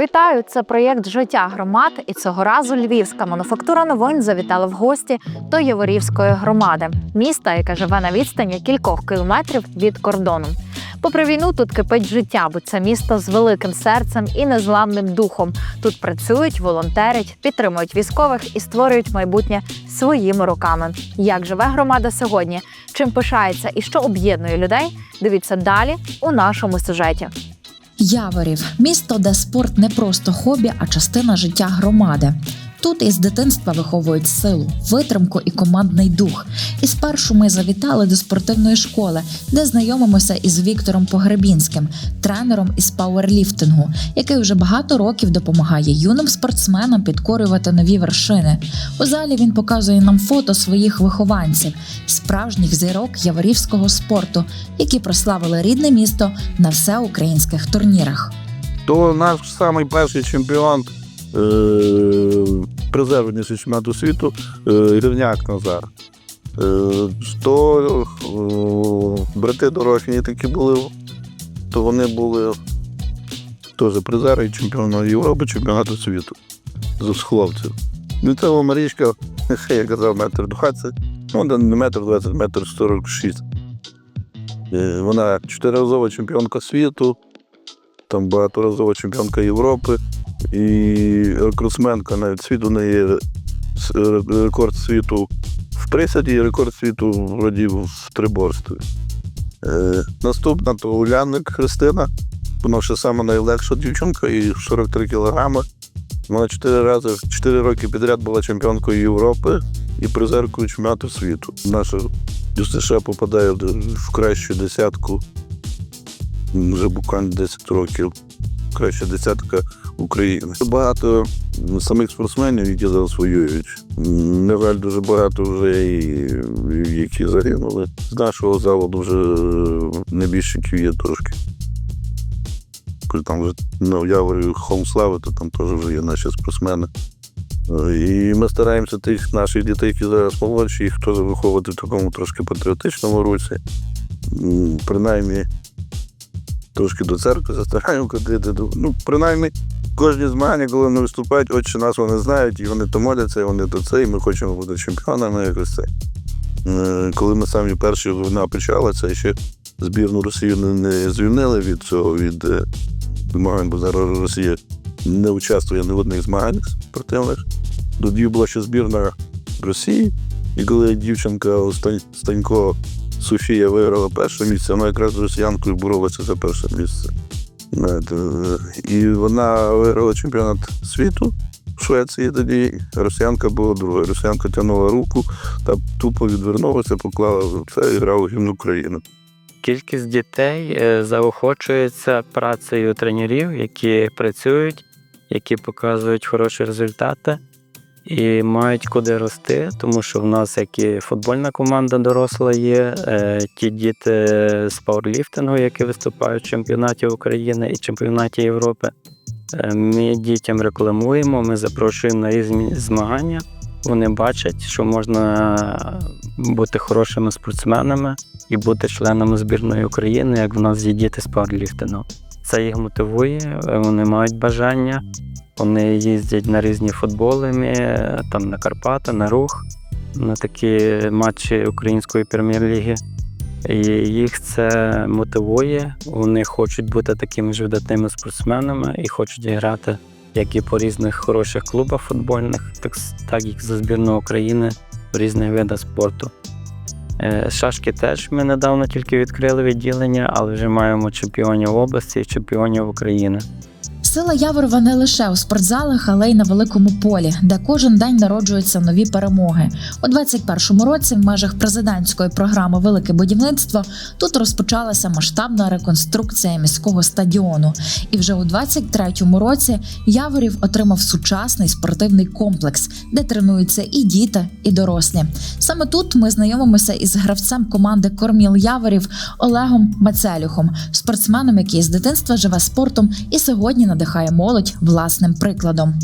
Вітаю! Це проєкт Життя громад. І цього разу львівська мануфактура новин завітала в гості до Яворівської громади, міста, яке живе на відстані кількох кілометрів від кордону. Попри війну, тут кипить життя, бо це місто з великим серцем і незламним духом. Тут працюють, волонтерять, підтримують військових і створюють майбутнє своїми руками. Як живе громада сьогодні? Чим пишається і що об'єднує людей? Дивіться далі у нашому сюжеті. Яворів місто, де спорт не просто хобі, а частина життя громади. Тут із дитинства виховують силу, витримку і командний дух. І спершу ми завітали до спортивної школи, де знайомимося із Віктором Погребінським, тренером із пауерліфтингу, який вже багато років допомагає юним спортсменам підкорювати нові вершини. У залі він показує нам фото своїх вихованців, справжніх зірок яворівського спорту, які прославили рідне місто на всеукраїнських турнірах. То наш самий перший чемпіон е, призер чемпіонату світу е, Рівняк Назар. Е, то брати дорофіні такі були, то вони були теж призери чемпіона Європи, чемпіонату світу з хлопців. Ну, це Марічка, я казав, метр двадцять, ну, не метр двадцять, метр сорок шість. Е, Вона чотириразова чемпіонка світу, там багаторазова чемпіонка Європи і рекордсменка навіть світу не є рекорд світу в присяді і рекорд світу вроді в триборстві. Е, наступна то Уляник Христина. Вона ще сама найлегша дівчинка і 43 кілограми. Вона чотири рази, чотири роки підряд була чемпіонкою Європи і призеркою чемпіонату світу. Наша ДЮСШ попадає в кращу десятку вже буквально 10 років. Краща десятка України. Багато самих спортсменів, які зараз воюють. На жаль, дуже багато вже і, які загинули. З нашого залу дуже небіжчиків є трошки. Там вже ну, я говорю Слави, то там теж вже є наші спортсмени. І ми стараємося тих наших дітей, які зараз молодші, їх теж виховувати в такому трошки патріотичному руці. Принаймні, трошки до церкви застараємо ходити. Ну, принаймні, кожні змагання, коли вони виступають, отче нас вони знають, і вони то моляться, і вони то це, і ми хочемо бути чемпіонами якось це. Е, Коли ми самі перші війна почалася, ще збірну Росію не, звільнили від цього, від е, змагань, бо зараз Росія не участвує ні в одних змаганнях спортивних. Тоді була ще збірна Росії, і коли дівчинка Станько Софія виграла перше місце, вона якраз з росіянкою боролася за перше місце. Е, І вона виграла чемпіонат світу в Швеції тоді. Росіянка була друга. Росіянка тягнула руку та тупо відвернулася, поклала це і грала гімн України. Кількість дітей е, заохочується працею тренерів, які працюють, які показують хороші результати і мають куди рости, тому що в нас як і футбольна команда доросла є, е, ті діти з пауерліфтингу, які виступають в чемпіонаті України і чемпіонаті Європи. Е, Ми дітям рекламуємо, ми запрошуємо на різні змагання. Вони бачать, що можна бути хорошими спортсменами і бути членами збірної України, як в нас є діти з пауерліфтингу. Це їх мотивує, вони мають бажання, вони їздять на різні футболи, там на Карпати, на рух, на такі матчі Української прем'єр-ліги. І їх це мотивує. Вони хочуть бути такими ж видатними спортсменами і хочуть грати як і по різних хороших клубах футбольних, так, так і за збірну України в різних видах спорту. Е, Шашки теж ми недавно тільки відкрили відділення, але вже маємо чемпіонів області і чемпіонів України. Сила Яворова не лише у спортзалах, але й на великому полі, де кожен день народжуються нові перемоги. У 21-му році, в межах президентської програми Велике будівництво тут розпочалася масштабна реконструкція міського стадіону. І вже у 23-му році Яворів отримав сучасний спортивний комплекс, де тренуються і діти, і дорослі. Саме тут ми знайомимося із гравцем команди Корміл Яворів Олегом Мацелюхом, спортсменом, який з дитинства живе спортом і сьогодні надихає молодь власним прикладом.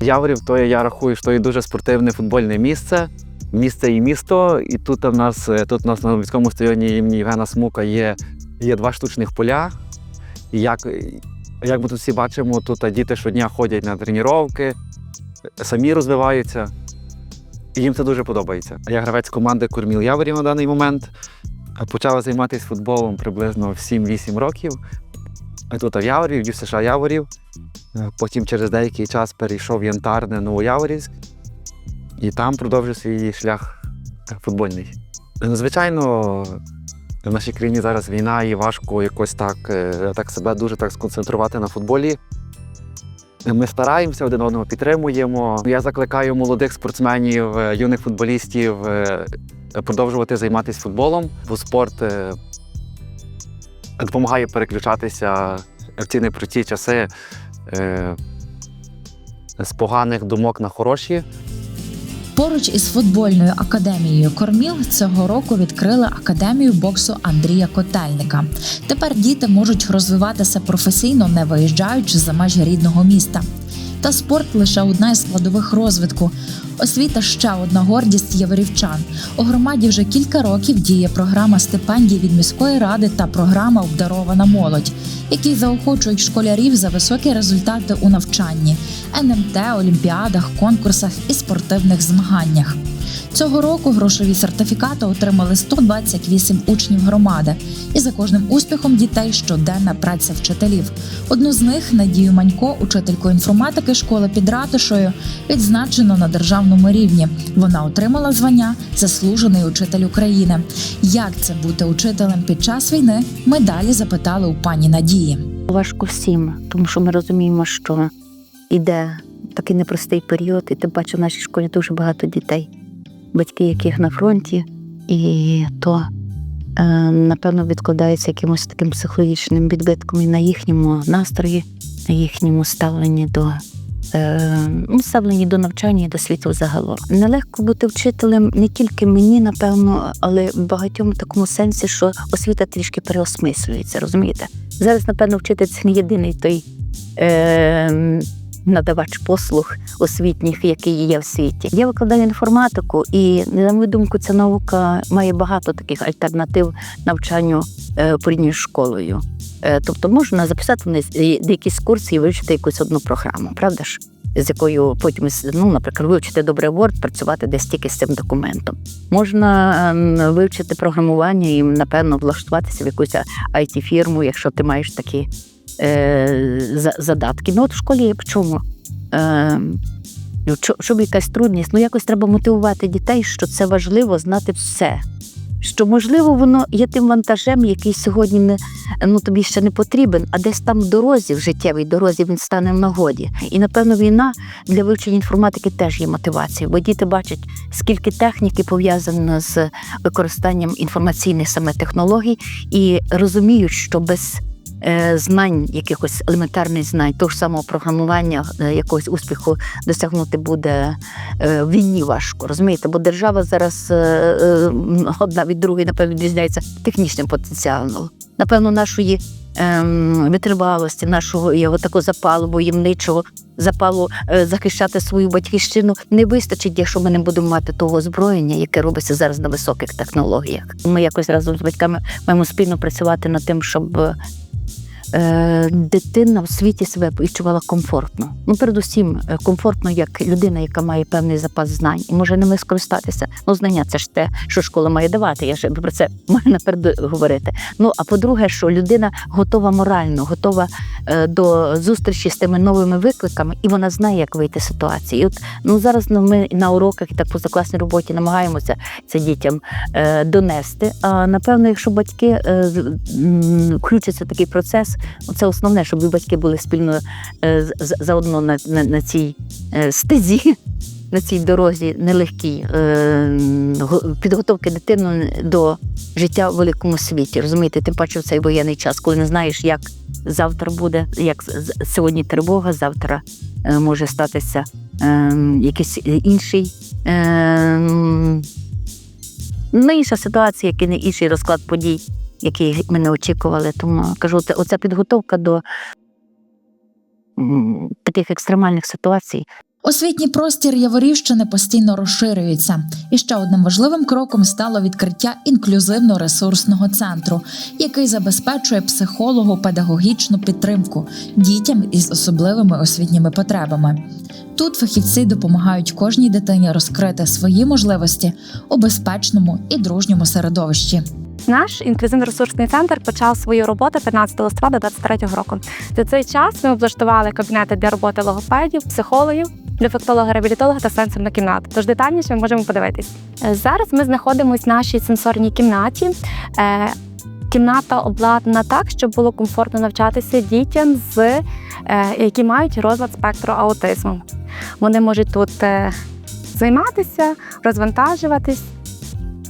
Яворів, то я рахую, що є дуже спортивне футбольне місце. Місце і місто. І тут у нас, е, тут у нас на міському стадіоні імені Євгена Смука є, є два штучних поля. І як, Як ми тут всі бачимо, тут діти щодня ходять на тренування, самі розвиваються. І їм це дуже подобається. Я гравець команди Курміл Яворів на даний момент. Почав займатися футболом приблизно в 7-8 років. Тут в Яворів, в США Яворів. Е, Потім через деякий час перейшов в Янтарне Новояворівськ і там продовжив свій шлях е, футбольний. Звичайно, в нашій країні зараз війна і важко якось так, е, так себе дуже так сконцентрувати на футболі. Ми стараємося один одного підтримуємо. Я закликаю молодих спортсменів, е, юних футболістів е, продовжувати займатися футболом, бо спорт е, допомагає переключатися в ці непрості часи е, з поганих думок на хороші. Поруч із футбольною академією Корміл цього року відкрили академію боксу Андрія Котельника. Тепер діти можуть розвиватися професійно, не виїжджаючи за межі рідного міста. Та спорт лише одна із складових розвитку. Освіта ще одна гордість єврівчан. У громаді вже кілька років діє програма стипендій від міської ради та програма Обдарована молодь, які заохочують школярів за високі результати у навчанні, НМТ, олімпіадах, конкурсах і спортивних змаганнях. Цього року грошові сертифікати отримали 128 учнів громади, і за кожним успіхом дітей щоденна праця вчителів. Одну з них Надію Манько, учительку інформатики школи під ратушою, відзначено на державному рівні. Вона отримала звання Заслужений учитель України. Як це бути учителем під час війни? Ми далі запитали у пані Надії. Важко всім, тому що ми розуміємо, що йде такий непростий період, і тим паче в нашій школі дуже багато дітей, батьки, яких на фронті, і то, е, напевно, відкладається якимось таким психологічним відбитком і на їхньому настрої, на їхньому ставленні до. е, Ну, ставлені до навчання і до світу загалом. Нелегко бути вчителем не тільки мені, напевно, але багатьом в такому сенсі, що освіта трішки переосмислюється, розумієте? Зараз, напевно, вчитель це не єдиний той е, надавач послуг освітніх, який є в світі. Я викладаю інформатику, і, на мою думку, ця наука має багато таких альтернатив навчанню е, порівняно з школою. Е, тобто можна записати вниз якісь курси і вивчити якусь одну програму, правда ж? З якою потім, ну, наприклад, вивчити добре Word, працювати десь тільки з цим документом. Можна ем, вивчити програмування і, напевно, влаштуватися в якусь it фірму якщо ти маєш такі е, задатки. Ну, от в школі в чому? Е, ну, щоб якась трудність, ну якось треба мотивувати дітей, що це важливо знати все. Що можливо воно є тим вантажем, який сьогодні не ну тобі ще не потрібен, а десь там в дорозі, в життєвій дорозі він стане в нагоді. І напевно війна для вивчення інформатики теж є мотивацією, бо діти бачать, скільки техніки пов'язано з використанням інформаційних саме технологій, і розуміють, що без знань, якихось елементарних знань, того ж самого програмування, е, якогось успіху досягнути буде е, війні важко. Розумієте, бо держава зараз е, е, одна від другої, напевно, відрізняється технічним потенціалом. Напевно, нашої ем, витривалості, нашого його такого запалу, воєнничого запалу е, захищати свою батьківщину не вистачить, якщо ми не будемо мати того озброєння, яке робиться зараз на високих технологіях. Ми якось разом з батьками маємо спільно працювати над тим, щоб е, дитина в світі себе відчувала комфортно. Ну, передусім, е, комфортно як людина, яка має певний запас знань і може ними скористатися. Ну, знання це ж те, що школа має давати. Я ж про це маю наперед говорити. Ну а по-друге, що людина готова морально, готова е, до зустрічі з тими новими викликами, і вона знає, як вийти з ситуації. І от ну зараз ми на уроках і так позакласній роботі намагаємося це дітям е, донести. А напевно, якщо батьки е, включаться в такий процес, ну, це основне, щоб батьки були спільно е, заодно на, на, на цій е, стезі. На цій дорозі нелегкій е, підготовки дитини до життя в великому світі. Розумієте, тим паче в цей воєнний час, коли не знаєш, як завтра буде, як сьогодні тривога, завтра може статися якийсь інший. Е, м, ну, інша ситуація, який не інший розклад подій, який ми не очікували. Тому кажу, оця підготовка до таких екстремальних ситуацій. Освітній простір Яворівщини постійно розширюється, і ще одним важливим кроком стало відкриття інклюзивно-ресурсного центру, який забезпечує психолого-педагогічну підтримку дітям із особливими освітніми потребами. Тут фахівці допомагають кожній дитині розкрити свої можливості у безпечному і дружньому середовищі. Наш інклюзивно-ресурсний центр почав свою роботу 15 листопада 2023 року. За цей час ми облаштували кабінети для роботи логопедів, психологів, дефектолога, реабілітолога та сенсорну кімнату. Тож детальніше ми можемо подивитись. Е, Зараз ми знаходимося в нашій сенсорній кімнаті. Е, Кімната обладнана так, щоб було комфортно навчатися дітям, з, е, які мають розлад спектру аутизму. Вони можуть тут займатися, розвантажуватись.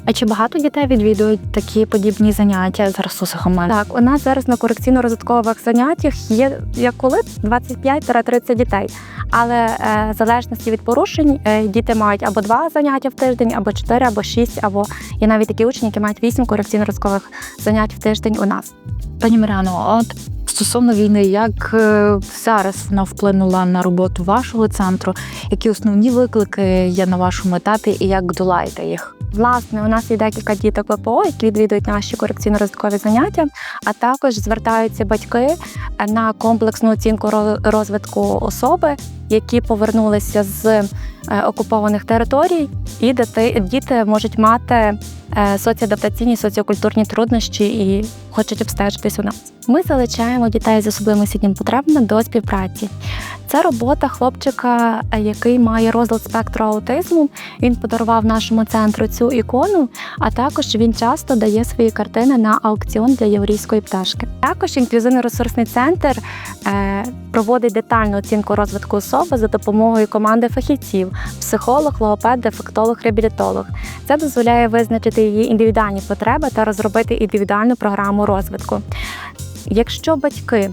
А чи багато дітей відвідують такі подібні заняття у Сухомлі? Так, у нас зараз на корекційно-розвиткових заняттях є як коли 25-30 дітей. Але е, в залежності від порушень е, діти мають або два заняття в тиждень, або чотири, або шість, або є навіть такі учні, які мають вісім корекційно-розвиткових занять в тиждень у нас. Пані Миряно, от стосовно війни, як е, зараз вона вплинула на роботу вашого центру? Які основні виклики є на вашому етапі і як долаєте їх? Власне, у нас є декілька діток ВПО, які відвідують наші корекційно-розвиткові заняття, а також звертаються батьки на комплексну оцінку ро- розвитку особи, які повернулися з е, окупованих територій, і діти можуть мати е, соціоадаптаційні, соціокультурні труднощі і хочуть обстежитись у нас. Ми залучаємо дітей з особливими освітніми потребами до співпраці. Це робота хлопчика, е, який має розлад спектру аутизму. Він подарував нашому центру цю ікону, а також він часто дає свої картини на аукціон для єврейської пташки. Також інклюзивно-ресурсний центр е, проводить детальну оцінку розвитку особи за допомогою команди фахівців: психолог, логопед, дефектолог, реабілітолог. Це дозволяє визначити її індивідуальні потреби та розробити індивідуальну програму розвитку. Якщо батьки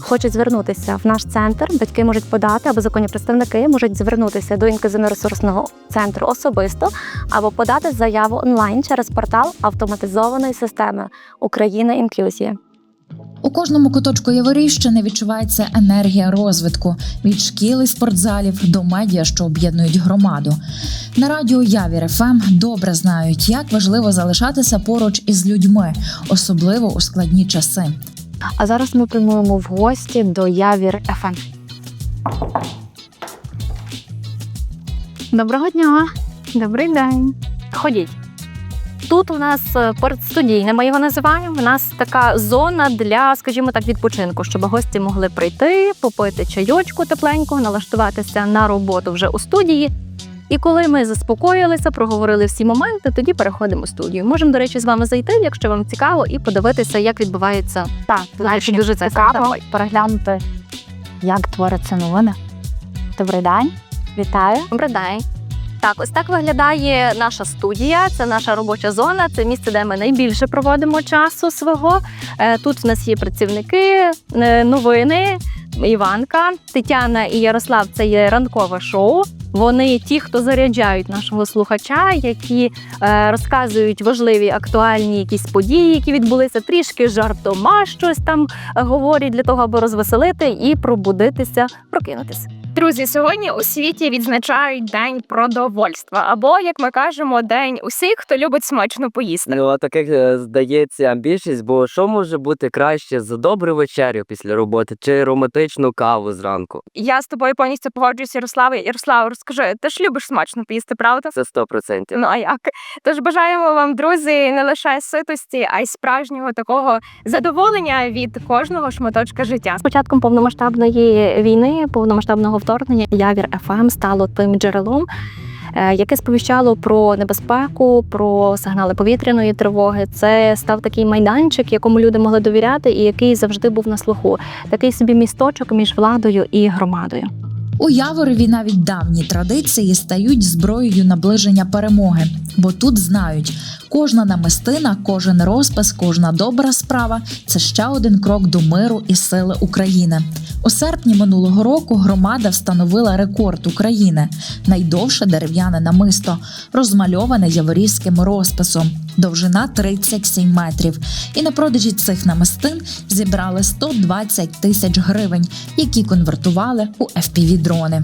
хочуть звернутися в наш центр, батьки можуть подати або законні представники можуть звернутися до інклюзивно-ресурсного центру особисто або подати заяву онлайн через портал автоматизованої системи Україна Інклюзія. У кожному куточку Яворівщини відчувається енергія розвитку від шкіл і спортзалів до медіа, що об'єднують громаду. На радіо Явір ФМ добре знають, як важливо залишатися поруч із людьми, особливо у складні часи. А зараз ми прямуємо в гості до Явір ФМ. Доброго дня! Добрий день. Ходіть. Тут у нас е, студійне, ми його називаємо. У нас така зона для, скажімо так, відпочинку, щоб гості могли прийти, попити чайочку тепленько, налаштуватися на роботу вже у студії. І коли ми заспокоїлися, проговорили всі моменти, тоді переходимо в студію. Можемо, до речі, з вами зайти, якщо вам цікаво, і подивитися, як відбувається Так, Знаєш, дуже цікаво переглянути, як творяться новини. Добрий день, вітаю. Добрий день. Так, ось так виглядає наша студія. Це наша робоча зона. Це місце, де ми найбільше проводимо часу свого. Е, Тут в нас є працівники, е, новини. Іванка, Тетяна і Ярослав це є ранкове шоу. Вони ті, хто заряджають нашого слухача, які е, розказують важливі актуальні якісь події, які відбулися, трішки жартома, щось там говорять для того, аби розвеселити і пробудитися, прокинутися. Друзі, сьогодні у світі відзначають день продовольства, або як ми кажемо, день усіх, хто любить смачно поїсти. Ну, а таких е, здається більшість, бо що може бути краще за добру вечерю після роботи чи романтичну каву зранку? Я з тобою повністю погоджуюся, Ярославе. Ярослав, розкажи, ти ж любиш смачно поїсти, правда? Це 100%. Ну а як? Тож бажаємо вам, друзі, не лише ситості, а й справжнього такого задоволення від кожного шматочка життя. З початком повномасштабної війни, повномасштабного вторгнення, Явір ФМ стало тим джерелом, е, яке сповіщало про небезпеку, про сигнали повітряної тривоги. Це став такий майданчик, якому люди могли довіряти, і який завжди був на слуху. Такий собі місточок між владою і громадою. У Яворові навіть давні традиції стають зброєю наближення перемоги, бо тут знають, Кожна намистина, кожен розпис, кожна добра справа це ще один крок до миру і сили України. У серпні минулого року громада встановила рекорд України найдовше дерев'яне намисто, розмальоване яворівським розписом, довжина 37 метрів. І на продажі цих намистин зібрали 120 тисяч гривень, які конвертували у FPV-дрони.